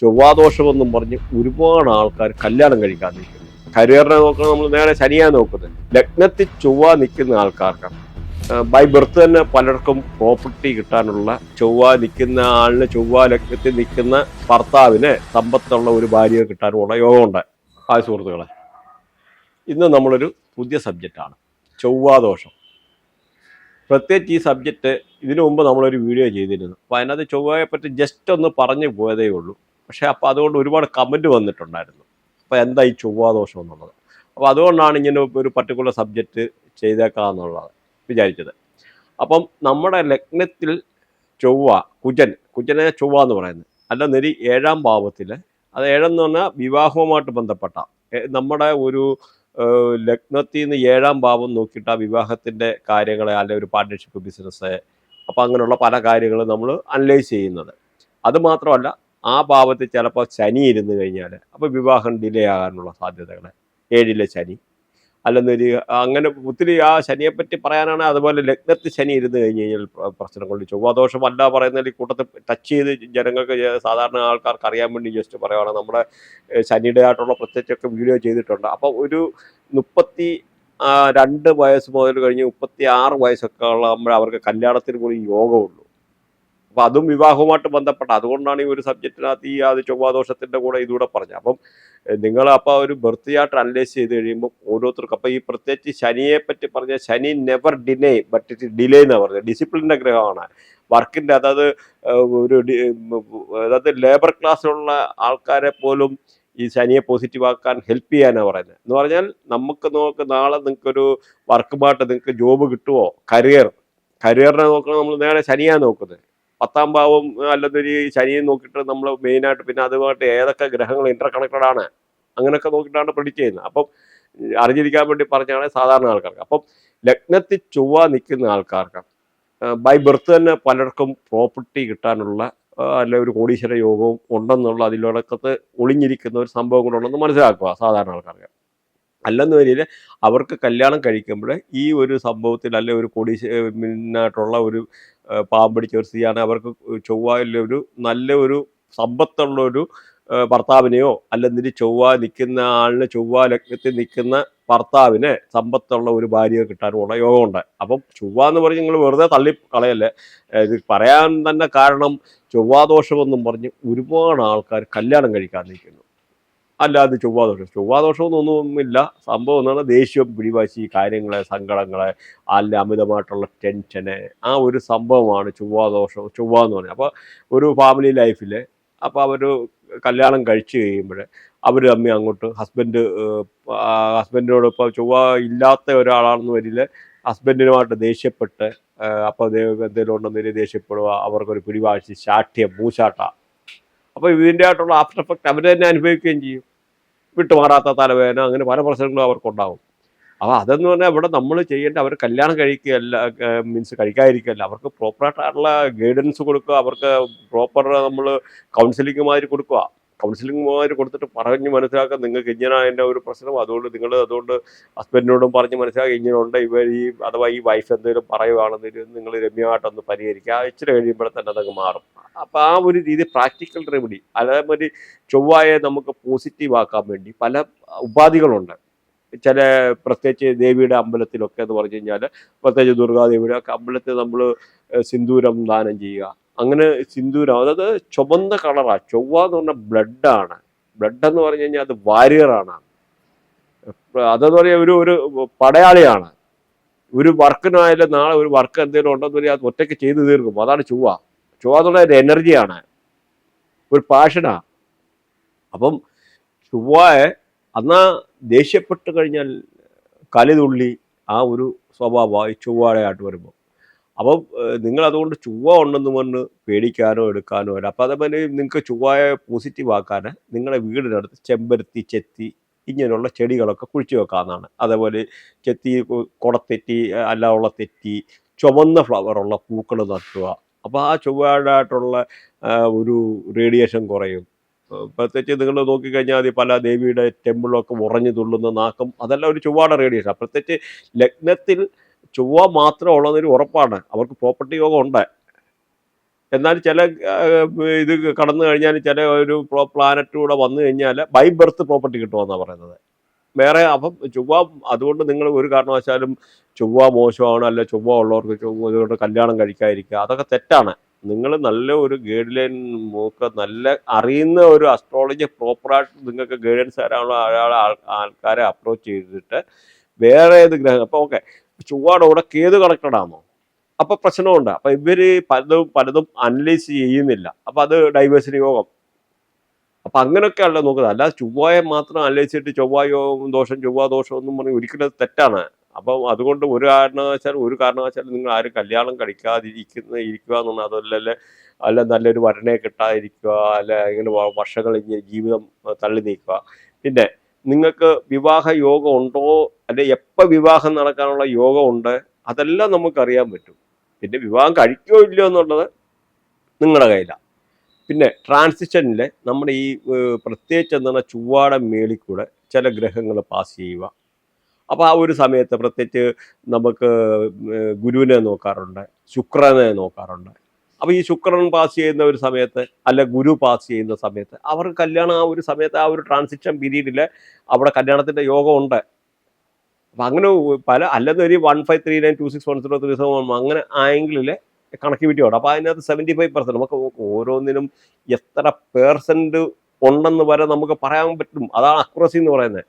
ചൊവ്വാദോഷമെന്നും പറഞ്ഞ് ഒരുപാട് ആൾക്കാർ കല്യാണം കഴിക്കാൻ നിൽക്കുന്നു. കരിയറിനെ നോക്കണം നമ്മൾ നേരെ ശനിയാ നോക്കുന്നത്. ലഗ്നത്തിൽ ചൊവ്വ നിൽക്കുന്ന ആൾക്കാർക്ക് ബൈ ബർത്ത് തന്നെ പലർക്കും പ്രോപ്പർട്ടി കിട്ടാനുള്ള ചൊവ്വ നിൽക്കുന്ന ആളിന് ചൊവ്വ ലഗ്നത്തിൽ നിൽക്കുന്ന ഭർത്താവിന് സമ്പത്തുള്ള ഒരു ഭാര്യയെ കിട്ടാനുമുള്ള യോഗമുണ്ട്. ആ സുഹൃത്തുക്കളെ. ഇന്ന് നമ്മളൊരു പുതിയ സബ്ജക്റ്റാണ് ചൊവ്വാദോഷം. പ്രത്യേകിച്ച് ഈ സബ്ജക്റ്റ് ഇതിനു മുമ്പ് നമ്മളൊരു വീഡിയോ ചെയ്തിരുന്നു. അപ്പോൾ അതിനകത്ത് ചൊവ്വയെ പറ്റി ജസ്റ്റ് ഒന്ന് പറഞ്ഞു പോയതേ ഉള്ളൂ. പക്ഷേ അപ്പോൾ അതുകൊണ്ട് ഒരുപാട് കമന്റ് വന്നിട്ടുണ്ടായിരുന്നു. അപ്പോൾ എന്താ ഈ ചൊവ്വാദോഷം എന്നുള്ളത്? അപ്പോൾ അതുകൊണ്ടാണ് ഇങ്ങനെ ഒരു പർട്ടിക്കുലർ സബ്ജക്റ്റ് ചെയ്തേക്കാന്നുള്ളത് വിചാരിച്ചത്. അപ്പം നമ്മുടെ ലഗ്നത്തിൽ ചൊവ്വ കുജൻ കുജനെ ചൊവ്വ എന്ന് പറയുന്നത്. അല്ല നെരി ഏഴാം ഭാവത്തിൽ. അത് ഏഴെന്ന് പറഞ്ഞാൽ വിവാഹവുമായിട്ട് ബന്ധപ്പെട്ട. നമ്മുടെ ഒരു ലഗ്നത്തിൽ നിന്ന് ഏഴാം ഭാവം നോക്കിയിട്ട് ആ വിവാഹത്തിന്റെ കാര്യങ്ങളെ അല്ലെങ്കിൽ ഒരു പാർട്ട്ണർഷിപ്പ് ബിസിനസ് അപ്പം അങ്ങനെയുള്ള പല കാര്യങ്ങളും നമ്മൾ അനലൈസ് ചെയ്യുന്നത്. അത് മാത്രമല്ല ആ ഭാവത്തിൽ ചിലപ്പോൾ ശനി ഇരുന്ന് കഴിഞ്ഞാൽ അപ്പോൾ വിവാഹം ഡിലേ ആകാനുള്ള സാധ്യതകൾ ഏഴിലെ ശനി. അല്ലെന്നൊരു അങ്ങനെ ഒത്തിരി ആ ശനിയെപ്പറ്റി പറയാനാണ് അതുപോലെ ലഗ്നത്തിൽ ശനി ഇരുന്ന് കഴിഞ്ഞ് കഴിഞ്ഞാൽ പ്രശ്നങ്ങൾ പ്രശ്നങ്ങളുണ്ട് ചൊവ്വാദോഷം അല്ല പറയുന്നതിൽ കൂട്ടത്തിൽ ടച്ച് ചെയ്ത് ജനങ്ങൾക്ക് സാധാരണ ആൾക്കാർക്ക് അറിയാൻ വേണ്ടി ജസ്റ്റ് പറയുവാണ്. നമ്മുടെ ശനിയുടെ ആയിട്ടുള്ള പ്രത്യേകിച്ചൊക്കെ വീഡിയോ ചെയ്തിട്ടുണ്ട്. അപ്പോൾ ഒരു മുപ്പത്തി രണ്ട് വയസ്സ് മുതൽ കഴിഞ്ഞ് മുപ്പത്തി ആറ് വയസ്സൊക്കെ ഉള്ള അവർക്ക് കല്യാണത്തിന് കൂടി യോഗമുള്ളൂ അപ്പോൾ അതും വിവാഹവുമായിട്ട് ബന്ധപ്പെട്ട. അതുകൊണ്ടാണ് ഈ ഒരു സബ്ജക്റ്റിനകത്ത് ഈ അത് ചൊവ്വാദോഷത്തിന്റെ കൂടെ ഇതുകൂടെ പറഞ്ഞത്. അപ്പം നിങ്ങൾ അപ്പോൾ ഒരു ബർത്ത് ചാർട്ട് അനലൈസ് ചെയ്ത് കഴിയുമ്പോൾ ഓരോരുത്തർക്കും അപ്പോൾ ഈ പ്രത്യേകിച്ച് ശനിയെ പറ്റി പറഞ്ഞ Shani never deny but it delay എന്നാണ് പറഞ്ഞത് ഡിസിപ്ലിന്റെ ഗ്രഹമാണ്. വർക്കിന്റെ അതായത് ഒരു അതായത് ലേബർ ക്ലാസ്സിലുള്ള ആൾക്കാരെ പോലും ഈ ശനിയെ പോസിറ്റീവ് ആക്കാൻ ഹെൽപ്പ് ചെയ്യാനാണ് പറയുന്നത്. എന്ന് പറഞ്ഞാൽ നമുക്ക് നോക്ക് നാളെ നിങ്ങൾക്കൊരു വർക്കുമായിട്ട് നിങ്ങൾക്ക് ജോബ് കിട്ടുമോ കരിയർ കരിയറിനെ നോക്കണം. നമ്മൾ നേരെ ശനിയാണ് നോക്കുന്നത്. പത്താം ഭാവം അല്ലെന്നൊരു ശനിയെ നോക്കിയിട്ട് നമ്മൾ മെയിനായിട്ട് പിന്നെ അതുമായിട്ട് ഏതൊക്കെ ഗ്രഹങ്ങൾ ഇന്റർ കണക്റ്റഡ് ആണ് അങ്ങനെയൊക്കെ നോക്കിയിട്ടാണ് പ്രിഡിക്റ്റ് ചെയ്യുന്നത്. അപ്പം അറിഞ്ഞിരിക്കാൻ വേണ്ടി പറഞ്ഞാണ് സാധാരണ ആൾക്കാർക്ക്. അപ്പം ലഗ്നത്തിൽ ചൊവ്വ നിൽക്കുന്ന ആൾക്കാർക്ക് ബൈ ബർത്ത് തന്നെ പലർക്കും പ്രോപ്പർട്ടി കിട്ടാനുള്ള അല്ല ഒരു കോടീശ്വര യോഗവും ഉണ്ടെന്നുള്ള അതിലടക്കത്ത് ഒളിഞ്ഞിരിക്കുന്ന ഒരു സംഭവം കൂടെ ഉണ്ടെന്ന് മനസ്സിലാക്കുക സാധാരണ ആൾക്കാർക്ക്. അല്ലെന്ന് വരിയിൽ അവർക്ക് കല്യാണം കഴിക്കുമ്പോൾ ഈ ഒരു സംഭവത്തിൽ അല്ലെ ഒരു കോടീശ്വരനായിട്ടുള്ള ഒരു പാമ്പടിച്ച ഒരു സ്ത്രീയാണ് അവർക്ക് ചൊവ്വയിലെ ഒരു നല്ല ഒരു സമ്പത്തുള്ള ഒരു ഭർത്താവിനെയോ അല്ലെന്നിട്ട് ചൊവ്വ നിൽക്കുന്ന ആളിന് ചൊവ്വ ലഗ്നത്തിൽ നിൽക്കുന്ന ഭർത്താവിനെ സമ്പത്തുള്ള ഒരു ഭാര്യയെ കിട്ടാനുമുള്ള യോഗമുണ്ട്. അപ്പം ചൊവ്വ എന്ന് പറഞ്ഞ് നിങ്ങൾ വെറുതെ തള്ളി കളയല്ലേ? ഇത് പറയാൻ തന്നെ കാരണം ചൊവ്വാദോഷമെന്നും പറഞ്ഞ് ഒരുപാട് ആൾക്കാർ കല്യാണം കഴിക്കാൻ നിൽക്കുന്നു. അല്ലാതെ ചൊവ്വാദോഷം. ചൊവ്വാദോഷമൊന്നുമില്ല സംഭവം എന്നാണ് ദേഷ്യം പിടിവാശി കാര്യങ്ങളെ സങ്കടങ്ങളെ അല്ല അമിതമായിട്ടുള്ള ടെൻഷന് ആ ഒരു സംഭവമാണ് ചൊവ്വാദോഷം ചൊവ്വ എന്ന് പറഞ്ഞാൽ അപ്പോൾ ഒരു ഫാമിലി ലൈഫിൽ അപ്പോൾ അവർ കല്യാണം കഴിച്ചു കഴിയുമ്പോൾ അവർ തമ്മിൽ അങ്ങോട്ട് ഹസ്ബൻഡ് ഹസ്ബൻഡിനോട് ഇപ്പോൾ ചൊവ്വ ഇല്ലാത്ത ഒരാളാണെന്ന് വരില്ല. ഹസ്ബൻഡിനുമായിട്ട് ദേഷ്യപ്പെട്ട് അപ്പോൾ എന്തെങ്കിലും ഉണ്ടെന്നൊരു ദേഷ്യപ്പെടുക അവർക്കൊരു പിടിവാശി ശാഠ്യം മൂശാട്ട. അപ്പോൾ ഇതിന്റെ ആയിട്ടുള്ള ആഫ്റ്റർ എഫക്റ്റ് അവർ തന്നെ അനുഭവിക്കുകയും ചെയ്യും. വിട്ടുമാറാത്ത തലവേദന അങ്ങനെ പല പ്രശ്നങ്ങളും അവർക്കുണ്ടാവും. അപ്പോൾ അതെന്ന് പറഞ്ഞാൽ ഇവിടെ നമ്മൾ ചെയ്യേണ്ട അവർ കല്യാണം കഴിക്കുകയല്ല മീൻസ് കഴിക്കാതിരിക്കുകയല്ല. അവർക്ക് പ്രോപ്പറായിട്ടുള്ള ഗൈഡൻസ് കൊടുക്കുക അവർക്ക് പ്രോപ്പർ നമ്മൾ കൗൺസിലിംഗ് മാതിരി കൊടുക്കുക. കൗൺസിലിംഗ് മാതിരി കൊടുത്തിട്ട് പറഞ്ഞ് മനസ്സിലാക്കാൻ നിങ്ങൾക്ക് ഇങ്ങനെ ഒരു പ്രശ്നം. അതുകൊണ്ട് നിങ്ങൾ അതുകൊണ്ട് ഹസ്ബൻഡിനോടും പറഞ്ഞ് മനസ്സിലാക്കി ഇങ്ങനെ ഉണ്ട് ഇവർ ഈ അഥവാ ഈ വൈഫ് എന്തെങ്കിലും പറയുവാണെന്നെങ്കിൽ നിങ്ങൾ രമ്യമായിട്ടൊന്ന് പരിഹരിക്കുക. ആ ഇച്ചിരി കഴിയുമ്പോൾ തന്നെ അതങ്ങ് മാറും. അപ്പോൾ ആ ഒരു രീതി പ്രാക്ടിക്കൽ റെമഡി അതേമാതിരി ചൊവ്വായെ നമുക്ക് പോസിറ്റീവ് ആക്കാൻ വേണ്ടി പല ഉപാധികളുണ്ട്. ചില പ്രത്യേകിച്ച് ദേവിയുടെ അമ്പലത്തിലൊക്കെ എന്ന് പറഞ്ഞു കഴിഞ്ഞാൽ പ്രത്യേകിച്ച് ദുർഗാദേവിയുടെ ഒക്കെ അമ്പലത്തിൽ നമ്മൾ സിന്ദൂരം ദാനം ചെയ്യുക. അങ്ങനെ സിന്ദൂരം അതായത് ചുവന്ന കളറാണ് ചൊവ്വ എന്ന് പറഞ്ഞാൽ ബ്ലഡാണ്. ബ്ലഡ് എന്ന് പറഞ്ഞു കഴിഞ്ഞാൽ അത് വാരിയറാണ്. അതെന്ന് പറഞ്ഞാൽ ഒരു ഒരു പടയാളിയാണ്. ഒരു വർക്കിനായാലും നാളെ ഒരു വർക്ക് എന്തെങ്കിലും ഉണ്ടെന്ന് പറഞ്ഞാൽ അത് ഒറ്റയ്ക്ക് ചെയ്തു തീർക്കും. അതാണ് ചൊവ്വ. ചൊവ്വ എന്നുള്ള ഒരു എനർജിയാണ്. ഒരു പാഷനാണ് അപ്പം ചൊവ്വയെ അന്നാ ദേഷ്യപ്പെട്ട് കഴിഞ്ഞാൽ കലിതുള്ളി ആ ഒരു സ്വഭാവമായി ചൊവ്വാടയായിട്ട് വരുമ്പോൾ അപ്പം ഏഹ്, നിങ്ങൾ അതുകൊണ്ട് ചുവ ഉണ്ടെന്ന് പറഞ്ഞ് പേടിക്കാനോ എടുക്കാനോ അല്ല. അപ്പോൾ അതേപോലെ നിങ്ങൾക്ക് ചുവയെ പോസിറ്റീവ് ആക്കാൻ നിങ്ങളുടെ വീടിനടുത്ത് ചെമ്പരത്തി ചെത്തി ഇങ്ങനെയുള്ള ചെടികളൊക്കെ കുഴിച്ചു വെക്കാവുന്നതാണ്. അതേപോലെ ചെത്തി കുടത്തെറ്റി ഏഹ്, അല്ലാതുള്ള തെറ്റി ചുവന്ന ഫ്ലവറുള്ള പൂക്കൾ നട്ടുക. അപ്പോൾ ആ ചൊവ്വയായിട്ടുള്ള ഒരു റേഡിയേഷൻ കുറയും. പ്രത്യേകിച്ച് നിങ്ങൾ നോക്കിക്കഴിഞ്ഞാൽ അത് പല ദേവിയുടെ ടെമ്പിളൊക്കെ ഉറഞ്ഞു തുള്ളുന്ന നാക്കും അതെല്ലാം ഒരു ചൊവ്വയുടെ റേഡിയേഷൻ പ്രത്യേകിച്ച് ലഗ്നത്തിൽ ചൊവ്വ മാത്രം ഉള്ളതൊരു ഉറപ്പാണ്. അവർക്ക് പ്രോപ്പർട്ടി യോഗം ഉണ്ട് എന്നാൽ ചില ഇത് കടന്നു കഴിഞ്ഞാൽ ചില ഒരു പ്ലാനറ്റ് കൂടെ വന്നു കഴിഞ്ഞാൽ ബൈ ബർത്ത് പ്രോപ്പർട്ടി കിട്ടുമെന്നാണ് പറയുന്നത്. വേറെ അപ്പം ചൊവ്വ അതുകൊണ്ട് നിങ്ങൾ ഒരു കാരണവശാലും ചൊവ്വ മോശമാണ് അല്ല ചൊവ്വ ഉള്ളവർക്ക് ചൊവ്വ കല്യാണം കഴിക്കാതിരിക്കുക. അതൊക്കെ തെറ്റാണ്. നിങ്ങൾ നല്ല ഒരു ഗൈഡ് ലൈൻ നോക്കുക. നല്ല അറിയുന്ന ഒരു അസ്ട്രോളജി പ്രോപ്പറായിട്ട് നിങ്ങൾക്ക് ഗൈഡൻസ് തരാനുള്ള ആൾക്കാരെ അപ്രോച്ച് ചെയ്തിട്ട് വേറെ ഏത് ഗ്രഹം അപ്പോൾ ഓക്കെ ചൊവ്വയുടെ അവിടെ കേത് കണക്റ്റഡാണോ അപ്പൊ പ്രശ്നമുണ്ട്. അപ്പൊ ഇവർ പലതും പലതും അനലൈസ് ചെയ്യുന്നില്ല. അപ്പൊ അത് ഡൈവേഴ്സിറ്റി യോഗം. അപ്പൊ അങ്ങനെയൊക്കെയല്ല നോക്കുന്നത്. അല്ലാതെ ചൊവ്വായ മാത്രം അനലൈസ് ചെയ്തിട്ട് ചൊവ്വായോ ദോഷം ചൊവ്വാ ദോഷം ഒന്നും പറഞ്ഞ് ഒരിക്കലും തെറ്റാണ്. അപ്പം അതുകൊണ്ട് ഒരു കാരണവശാലും ഒരു കാരണവശാലും നിങ്ങൾ ആരും കല്യാണം കഴിക്കാതിരിക്കുന്ന ഇരിക്കുക എന്നുള്ള അതല്ലല്ലേ അല്ല നല്ലൊരു വരനെ കിട്ടാതിരിക്കുക അല്ല ഇങ്ങനെ വർഷങ്ങൾ ഇങ്ങനെ ജീവിതം തള്ളി നീക്കുക. പിന്നെ നിങ്ങൾക്ക് വിവാഹ യോഗം ഉണ്ടോ? അല്ലെ എപ്പോൾ വിവാഹം നടക്കാനുള്ള യോഗം ഉണ്ട്? അതെല്ലാം നമുക്ക് അറിയാൻ പറ്റും. പിന്നെ വിവാഹം കഴിക്കോ ഇല്ലയോ എന്നുള്ളത് നിങ്ങളുടെ കയ്യിലാണ് പിന്നെ ട്രാൻസിഷനിൽ നമ്മുടെ ഈ പ്രത്യേകിച്ച് എന്താണ് ചൊവ്വാടെ മേളിൽ കൂടെ ചില ഗ്രഹങ്ങൾ പാസ് ചെയ്യുക. അപ്പോൾ ആ ഒരു സമയത്ത് പ്രത്യേകിച്ച് നമുക്ക് ഗുരുവിനെ നോക്കാറുണ്ട് ശുക്രനെ നോക്കാറുണ്ട്. അപ്പോൾ ഈ ശുക്രൻ പാസ് ചെയ്യുന്ന ഒരു സമയത്ത് അല്ല ഗുരു പാസ് ചെയ്യുന്ന സമയത്ത് അവർക്ക് കല്യാണം ആ ഒരു സമയത്ത് ആ ഒരു ട്രാൻസിഷൻ പീരീഡിൽ അവിടെ യോഗം ഉണ്ട് അപ്പം അങ്ങനെ പല അല്ലെന്ന് ഒരു one five three nine two six one zero three seven അങ്ങനെ ആംഗിളിൽ കണക്ടിവിറ്റി ഉണ്ട്. അപ്പോൾ അതിനകത്ത് സെവന്റി ഫൈവ് പെർസെന്റ് നമുക്ക് ഓരോന്നിനും എത്ര പേഴ്സന്റ് ഉണ്ടെന്ന് വരെ നമുക്ക് പറയാൻ പറ്റും. അതാണ് അക്രസി എന്ന് പറയുന്നത്.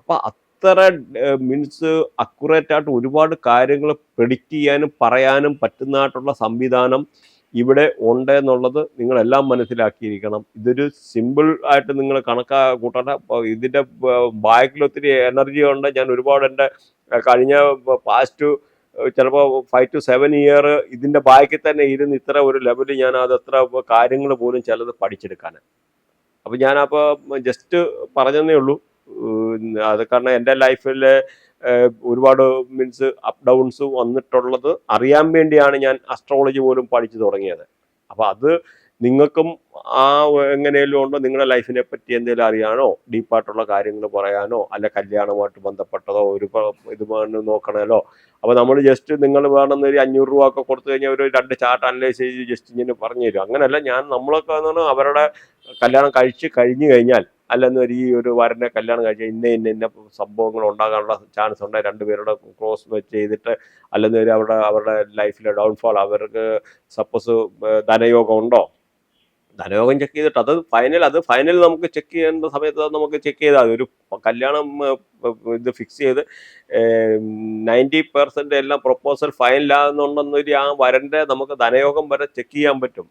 അപ്പോൾ അത്ര മീൻസ് അക്യുറേറ്റ് ആയിട്ട് ഒരുപാട് കാര്യങ്ങൾ പ്രെഡിക്റ്റ് ചെയ്യാനും പറയാനും പറ്റുന്നതായിട്ടുള്ള സംവിധാനം ഇവിടെ ഉണ്ട് എന്നുള്ളത് നിങ്ങളെല്ലാം മനസ്സിലാക്കിയിരിക്കണം. ഇതൊരു സിമ്പിൾ ആയിട്ട് നിങ്ങൾ കണക്കാ കൂട്ടണ്ട ഇതിന്റെ ബാക്കിൽ ഒത്തിരി എനർജി ഉണ്ട്. ഞാൻ ഒരുപാട് എന്റെ കഴിഞ്ഞ പാസ്റ്റ് ചിലപ്പോൾ ഫൈവ് ടു സെവൻ ഇയർ ഇതിന്റെ ബാക്കിൽ തന്നെ ഇരുന്ന് ഇത്ര ഒരു ലെവലിൽ ഞാൻ അത് അത്ര കാര്യങ്ങൾ പോലും ചിലത് പഠിച്ചെടുക്കാൻ അപ്പം ഞാനപ്പോൾ ജസ്റ്റ് പറഞ്ഞതേ ഉള്ളൂ. അത് കാരണം എന്റെ ലൈഫിൽ ഒരുപാട് മീൻസ് അപ്പ് ഡൗൺസ് വന്നിട്ടുള്ളത് അറിയാൻ വേണ്ടിയാണ് ഞാൻ അസ്ട്രോളജി പോലും പഠിച്ചു തുടങ്ങിയത്. അപ്പോൾ അത് നിങ്ങൾക്കും ആ എങ്ങനെയെങ്കിലും ഉണ്ടോ നിങ്ങളുടെ ലൈഫിനെ പറ്റി എന്തെങ്കിലും അറിയാനോ ഡീപ്പായിട്ടുള്ള കാര്യങ്ങൾ പറയാനോ അല്ല കല്യാണമായിട്ട് ബന്ധപ്പെട്ടതോ ഒരു ഇത് നോക്കണമല്ലോ അപ്പോൾ നമ്മൾ ജസ്റ്റ് നിങ്ങൾ വേണമെന്ന് ഒരു അഞ്ഞൂറ് രൂപ ഒക്കെ കൊടുത്തു കഴിഞ്ഞാൽ ഒരു രണ്ട് ചാർട്ട് അനലൈസ് ചെയ്ത് ജസ്റ്റ് ഇങ്ങനെ പറഞ്ഞു തരും. അങ്ങനെയല്ല ഞാൻ നമ്മളൊക്കെ അവരുടെ കല്യാണം കഴിച്ച് കഴിഞ്ഞു കഴിഞ്ഞാൽ അല്ലെന്ന് ഈ ഒരു വരനെ കല്യാണം കഴിച്ചാൽ ഇന്ന ഇന്ന ഇന്ന സംഭവങ്ങൾ ഉണ്ടാകാനുള്ള ചാൻസ് ഉണ്ട്. രണ്ടുപേരുടെ ക്രോസ് വെച്ച് ചെയ്തിട്ട് അല്ലെന്ന് ഒരു അവരുടെ അവരുടെ ലൈഫിലെ ഡൗൺഫാൾ അവർക്ക് സപ്പോസ് ധനയോഗം ഉണ്ടോ? ധനയോഗം ചെക്ക് ചെയ്തിട്ട് അത് ഫൈനൽ അത് ഫൈനൽ നമുക്ക് ചെക്ക് ചെയ്യേണ്ട സമയത്ത് അത് നമുക്ക് ചെക്ക് ചെയ്താൽ ഒരു കല്യാണം ഇത് ഫിക്സ് ചെയ്ത് നയന്റി പെർസെന്റ് എല്ലാം പ്രൊപ്പോസൽ ഫൈനലാകുന്നുണ്ടെന്നൊരു ആ വരന്റെ നമുക്ക് ധനയോഗം വരെ ചെക്ക് ചെയ്യാൻ പറ്റും.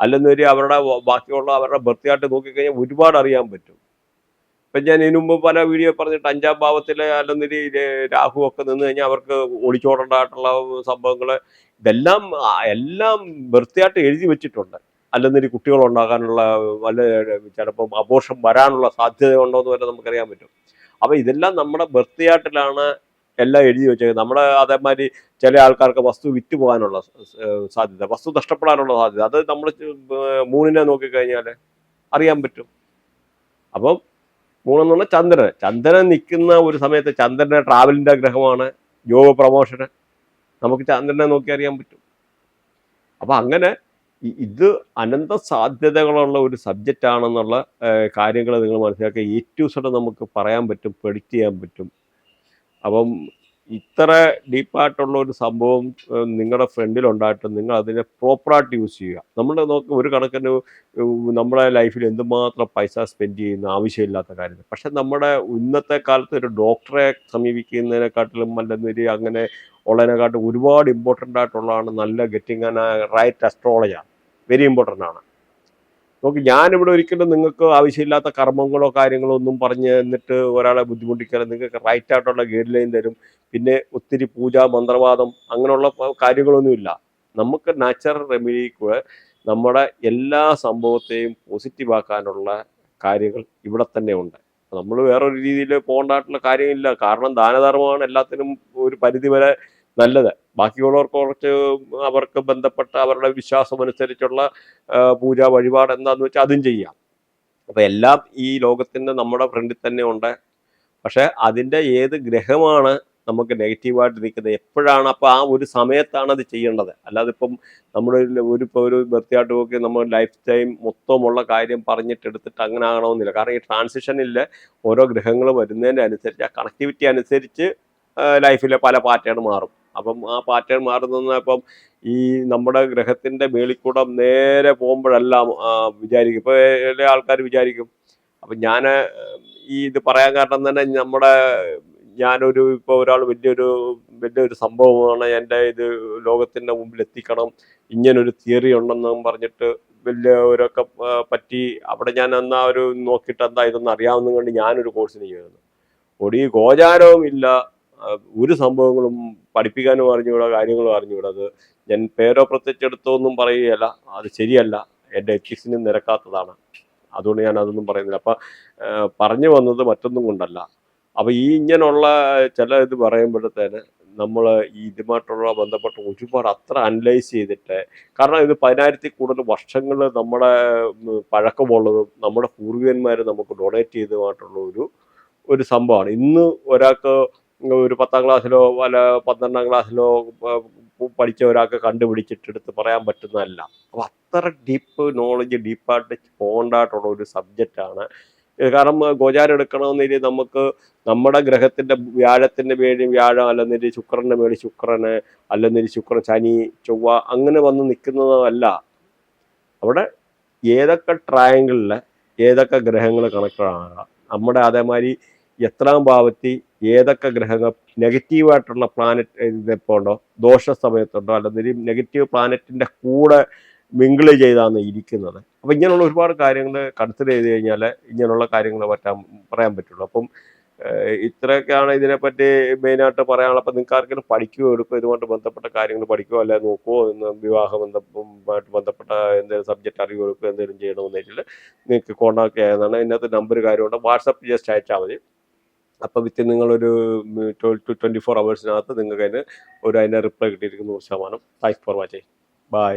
അല്ലെന്നൊരു അവരുടെ ബാക്കിയുള്ള അവരുടെ ബർത്തിയായിട്ട് നോക്കിക്കഴിഞ്ഞാൽ ഒരുപാട് അറിയാൻ പറ്റും. ഇപ്പം ഞാൻ ഇതിനു മുമ്പ് പല വീഡിയോ പറഞ്ഞിട്ട് അഞ്ചാം ഭാവത്തിലെ അല്ലെന്നൊരു രാഹു ഒക്കെ നിന്ന് കഴിഞ്ഞാൽ അവർക്ക് ഒളിച്ചോടേണ്ടതായിട്ടുള്ള സംഭവങ്ങൾ ഇതെല്ലാം എല്ലാം വൃത്തിയായിട്ട് എഴുതി വെച്ചിട്ടുണ്ട്. അല്ലെന്നൊരു കുട്ടികൾ ഉണ്ടാകാനുള്ള വല്ല ചിലപ്പം അബോഷം വരാനുള്ള സാധ്യത ഉണ്ടോ എന്ന് വരെ നമുക്കറിയാൻ പറ്റും. അപ്പോൾ ഇതെല്ലാം നമ്മുടെ ബർത്തിയാട്ടിലാണ് എല്ലാം എഴുതി വെച്ചേക്കുന്നത്. നമ്മുടെ അതേമാതിരി ചില ആൾക്കാർക്ക് വസ്തു വിറ്റ് പോകാനുള്ള സാധ്യത വസ്തു നഷ്ടപ്പെടാനുള്ള സാധ്യത. അത് നമ്മൾ മൂണിനെ നോക്കിക്കഴിഞ്ഞാൽ അറിയാൻ പറ്റും. അപ്പം മൂന്നെന്ന് പറഞ്ഞാൽ ചന്ദ്രൻ. ചന്ദ്രൻ നിൽക്കുന്ന ഒരു സമയത്ത് ചന്ദ്രനെ ട്രാവലിന്റെ ഗ്രഹമാണ്. യോഗ പ്രമോഷന് നമുക്ക് ചന്ദ്രനെ നോക്കി അറിയാൻ പറ്റും. അപ്പം അങ്ങനെ ഇത് അനന്ത സാധ്യതകളുള്ള ഒരു സബ്ജക്റ്റ് ആണെന്നുള്ള കാര്യങ്ങൾ നിങ്ങൾ മനസ്സിലാക്കുക ഏറ്റവും ടു നമുക്ക് പറയാൻ പറ്റും പ്രെഡിക്റ്റ് ചെയ്യാൻ പറ്റും. അപ്പം ഇത്ര ഡീപ്പായിട്ടുള്ള ഒരു സംഭവം നിങ്ങളുടെ ഫ്രണ്ടിൽ ഉണ്ടായിട്ട് നിങ്ങൾ അതിനെ പ്രോപ്പറായിട്ട് യൂസ് ചെയ്യുക. നമ്മൾ നോക്ക് ഒരു കണക്കിന് നമ്മുടെ ലൈഫിൽ എന്തുമാത്രം പൈസ സ്പെൻഡ് ചെയ്യുന്ന ആവശ്യമില്ലാത്ത കാര്യങ്ങൾ. പക്ഷെ നമ്മുടെ ഇന്നത്തെ കാലത്ത് ഒരു ഡോക്ടറെ സമീപിക്കുന്നതിനെക്കാട്ടിലും അല്ലെന്നൊരു അങ്ങനെ ഉള്ളതിനെക്കാട്ടും ഒരുപാട് ഇമ്പോർട്ടന്റ് ആയിട്ടുള്ളതാണ് നല്ല ഗെറ്റിംഗ് റൈറ്റ് അസ്ട്രോളജാണ് വെരി ഇമ്പോർട്ടന്റ് ആണ്. നോക്ക് ഞാനിവിടെ ഒരിക്കലും നിങ്ങൾക്ക് ആവശ്യമില്ലാത്ത കർമ്മങ്ങളോ കാര്യങ്ങളോ ഒന്നും പറഞ്ഞ് എന്നിട്ട് ഒരാളെ ബുദ്ധിമുട്ടിക്കാതെ നിങ്ങൾക്ക് റൈറ്റ് ആയിട്ടുള്ള ഗൈഡ് ലൈൻ തരും. പിന്നെ ഒത്തിരി പൂജ മന്ത്രവാദം അങ്ങനെയുള്ള കാര്യങ്ങളൊന്നുമില്ല. നമുക്ക് നാച്ചുറൽ റെമഡി കൂടെ നമ്മുടെ എല്ലാ സംഭവത്തെയും പോസിറ്റീവാക്കാനുള്ള കാര്യങ്ങൾ ഇവിടെ തന്നെ ഉണ്ട്. നമ്മൾ വേറൊരു രീതിയിൽ പോകേണ്ടതായിട്ടുള്ള കാര്യമില്ല. കാരണം ദാനധർമ്മമാണ് എല്ലാത്തിനും ഒരു പരിധി വരെ നല്ലത്. ബാക്കിയുള്ളവർക്ക് കുറച്ച് അവർക്ക് ബന്ധപ്പെട്ട അവരുടെ വിശ്വാസം അനുസരിച്ചുള്ള ആ, പൂജ വഴിപാട് എന്താന്ന് വെച്ചാൽ അതും ചെയ്യാം. അപ്പം എല്ലാം ഈ ലോകത്തിന്റെ നമ്മുടെ ഫ്രണ്ടിൽ തന്നെ ഉണ്ട്. പക്ഷേ അതിന്റെ ഏത് ഗ്രഹമാണ് നമുക്ക് നെഗറ്റീവായിട്ട് നിൽക്കുന്നത് എപ്പോഴാണ് അപ്പോൾ ആ ഒരു സമയത്താണ് അത് ചെയ്യേണ്ടത്. അല്ലാതെ ഇപ്പം നമ്മുടെ ഒരു ഇപ്പോൾ ഒരു വൃത്തിയായിട്ട് നോക്കി നമ്മൾ ലൈഫ് ടൈം മൊത്തമുള്ള കാര്യം പറഞ്ഞിട്ട് എടുത്തിട്ട് അങ്ങനെ ആകണമെന്നില്ല. കാരണം ഈ ട്രാൻസിഷനിൽ ഓരോ ഗ്രഹങ്ങൾ വരുന്നതിന്റെ അനുസരിച്ച് ആ കണക്ടിവിറ്റി അനുസരിച്ച് ലൈഫിലെ പല പാറ്റേൺ മാറും. അപ്പം ആ പാറ്റേൺ മാറുന്ന ഇപ്പം ഈ നമ്മുടെ ഗ്രഹത്തിന്റെ മേളിക്കൂടം നേരെ പോകുമ്പോഴെല്ലാം വിചാരിക്കും. ഇപ്പൊ ചില ആൾക്കാർ വിചാരിക്കും. അപ്പം ഞാൻ ഈ ഇത് പറയാൻ കാരണം തന്നെ നമ്മുടെ ഞാനൊരു ഇപ്പോൾ ഒരാൾ വലിയൊരു വലിയൊരു സംഭവമാണ് എന്റെ ഇത് ലോകത്തിന്റെ മുമ്പിൽ എത്തിക്കണം ഇങ്ങനൊരു തിയറി ഉണ്ടെന്നും പറഞ്ഞിട്ട് വലിയ ഒരൊക്കെ പറ്റി അവിടെ ഞാൻ എന്നാ ഒരു നോക്കിയിട്ട് എന്താ ഇതൊന്നും അറിയാവുന്ന കൊണ്ട് ഞാനൊരു കോഴ്സിന് ചെയ്യുന്നത് ഒടി ഗോചാരവും ഇല്ല ഒരു സംഭവങ്ങളും പഠിപ്പിക്കാനും അറിഞ്ഞുകൂടാ കാര്യങ്ങളും അറിഞ്ഞുകൂടാ. അത് ഞാൻ പേരോ പ്രത്യക്ഷെടുത്തോ ഒന്നും പറയുകയല്ല. അത് ശരിയല്ല. എന്റെ എത്തിക്സിന് നിരക്കാത്തതാണ്. അതുകൊണ്ട് ഞാൻ അതൊന്നും പറയുന്നില്ല. അപ്പം പറഞ്ഞു വന്നത് മറ്റൊന്നും കൊണ്ടല്ല. അപ്പം ഈ ഇങ്ങനെയുള്ള ചില ഇത് പറയുമ്പോഴത്തേന് നമ്മൾ ഈ ഇതുമായിട്ടുള്ള ബന്ധപ്പെട്ട ഒരുപാട് അത്ര അനലൈസ് ചെയ്തിട്ട് കാരണം ഇത് പതിനായിരത്തിൽ കൂടുതൽ വർഷങ്ങൾ നമ്മുടെ പഴക്കമുള്ളതും നമ്മുടെ പൂർവികന്മാർ നമുക്ക് ഡൊണേറ്റ് ചെയ്തതുമായിട്ടുള്ള ഒരു ഒരു സംഭവമാണ്. ഇന്ന് ഒരാൾക്ക് ഒരു പത്താം ക്ലാസ്സിലോ അല്ല പന്ത്രണ്ടാം ക്ലാസ്സിലോ പഠിച്ച ഒരാൾക്ക് കണ്ടുപിടിച്ചിട്ടെടുത്ത് പറയാൻ പറ്റുന്നതല്ല. അപ്പോൾ അത്ര ഡീപ്പ് നോളജ് ഡീപ്പായിട്ട് പോകേണ്ടതായിട്ടുള്ള ഒരു സബ്ജക്റ്റാണ് കാരണം ഗോചാരം എടുക്കണമെന്നില്ല നമുക്ക് നമ്മുടെ ഗ്രഹത്തിന്റെ വ്യാഴത്തിന്റെ മേളിൽ വ്യാഴം അല്ലെന്നില്ല ശുക്രന്റെ മേളിൽ ശുക്രന് അല്ലെന്നില്ല ശുക്രൻ ശനി ചൊവ്വ അങ്ങനെ വന്ന് നിൽക്കുന്നതല്ല. അവിടെ ഏതൊക്കെ ട്രയാങ്കിളിൽ ഏതൊക്കെ ഗ്രഹങ്ങൾ കണക്കാണ് നമ്മുടെ അതേമാതിരി എത്രാം ഭാവത്തിൽ ഏതൊക്കെ ഗ്രഹങ്ങൾ നെഗറ്റീവായിട്ടുള്ള പ്ലാനറ്റ് ഇതിപ്പോൾ ഉണ്ടോ ദോഷ സമയത്തുണ്ടോ അല്ലെങ്കിൽ നെഗറ്റീവ് പ്ലാനറ്റിന്റെ കൂടെ മിങ്കിൾ ചെയ്താണ് ഇരിക്കുന്നത്. അപ്പം ഇങ്ങനെയുള്ള ഒരുപാട് കാര്യങ്ങൾ കൺസിഡർ ചെയ്ത് കഴിഞ്ഞാൽ ഇങ്ങനെയുള്ള കാര്യങ്ങൾ പറ്റാൻ പറയാൻ പറ്റുള്ളൂ. അപ്പം ഇത്രയൊക്കെയാണ് ഇതിനെപ്പറ്റി മെയിനായിട്ട് പറയാനുള്ളത്. അപ്പം നിങ്ങൾക്ക് ആർക്കെങ്കിലും പഠിക്കുകയോ എടുക്കുകയോ ഇതുമായിട്ട് ബന്ധപ്പെട്ട കാര്യങ്ങൾ പഠിക്കുകയോ അല്ലെ നോക്കുകയോ എന്ന് വിവാഹ ബന്ധമായിട്ട് ബന്ധപ്പെട്ട എന്തെങ്കിലും സബ്ജക്റ്റ് അറിയുകയോ എടുക്കുകയോ എന്തെങ്കിലും ചെയ്യണമെന്നുണ്ടെങ്കിൽ നിങ്ങൾക്ക് കോൺടാക്ട് ചെയ്യാവുന്നതാണ്. ഇതിനകത്ത് നമ്പർ കാര്യമുണ്ട്. വാട്സപ്പ് ജസ്റ്റ് അയച്ചാൽ മതി. അപ്പോൾ വിത്തിൻ നിങ്ങളൊരു ട്വൽവ് ടു ട്വന്റി ഫോർ അവേഴ്സിനകത്ത് നിങ്ങൾക്ക് അതിന് ഒരു അതിന്റെ റിപ്ലൈ കിട്ടിയിരിക്കും നൂറ് ശതമാനം. Thanks for watching bye